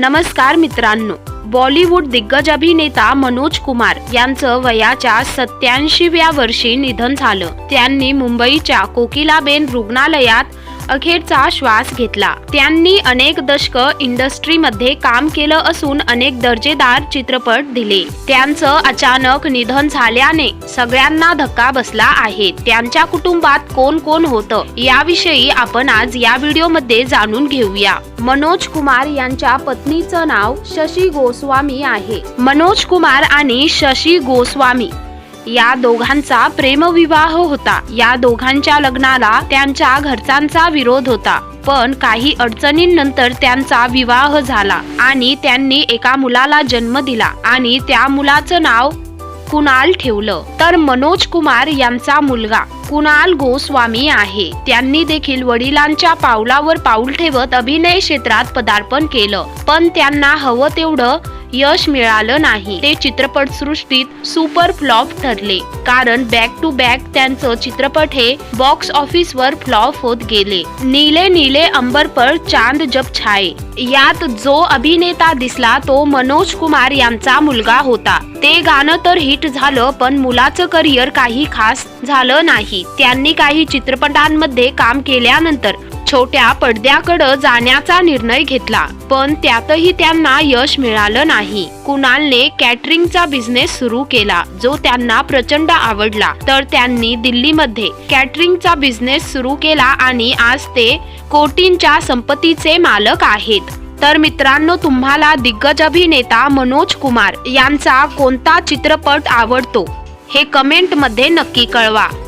नमस्कार मित्रांनो. बॉलिवूड दिग्गज अभिनेता मनोज कुमार यांचं वयाच्या सत्याऐंशीव्या वर्षी निधन झालं. त्यांनी मुंबईच्या कोकिलाबेन रुग्णालयात अखेरचा श्वास घेतला. त्यांनी अनेक दशक इंडस्ट्रीमध्ये काम केलं असून अनेक दर्जेदार चित्रपट दिले. त्यांचं अचानक निधन झाल्याने सगळ्यांना धक्का बसला आहे. त्यांच्या कुटुंबात कोण कोण होतं याविषयी आपण आज या व्हिडिओमध्ये जाणून घेऊया. मनोज कुमार यांच्या पत्नीचं नाव शशी गोस्वामी आहे. मनोज कुमार आणि शशी गोस्वामी या दोघांचा प्रेमविवाह होता. या दोघांच्या लग्नाला त्यांच्या घरच्यांचा विरोध होता. पण काही अडचणींनंतर त्यांचा विवाह झाला आणि त्यांनी एका मुलाला जन्म दिला आणि त्या मुलाचं नाव कुणाल ठेवलं. तर मनोज कुमार यांचा मुलगा कुणाल गोस्वामी आहे. त्यांनी देखील वडिलांच्या पावलावर पाऊल ठेवत अभिनय क्षेत्रात पदार्पण केलं. पण त्यांना हवं तेवढं यश मिळालं नाही. ते चित्रपट सृष्टीत सुपर फ्लॉप ठरले. कारण बॅक टू बॅक त्यांचं चित्रपट हे बॉक्स ऑफिसवर फ्लॉप होत गेले. नीले नीले अंबर पर चांद जब छाये. यात जो अभिनेता दिसला तो मनोज कुमार यांचा मुलगा होता. ते गाणं तर हिट झालं पण मुलाचं करिअर काही खास झालं नाही. त्यांनी काही चित्रपटांमध्ये काम केल्यानंतर छोट्या पडद्याकडं जाण्याचा निर्णय घेतला पण त्यातही त्यांना यश मिळालं नाही. कुणालने कॅटरिंगचा बिझनेस सुरू केला जो त्यांना प्रचंड आवडला. तर त्यांनी दिल्लीमध्ये कॅटरिंगचा बिझनेस सुरू केला आणि आज ते कोटींच्या संपत्तीचे मालक आहेत. तर मित्रांनो तुम्हाला दिग्गज अभिनेता मनोज कुमार यांचा कोणता चित्रपट आवडतो? हे कमेंटमध्ये नक्की कळवा.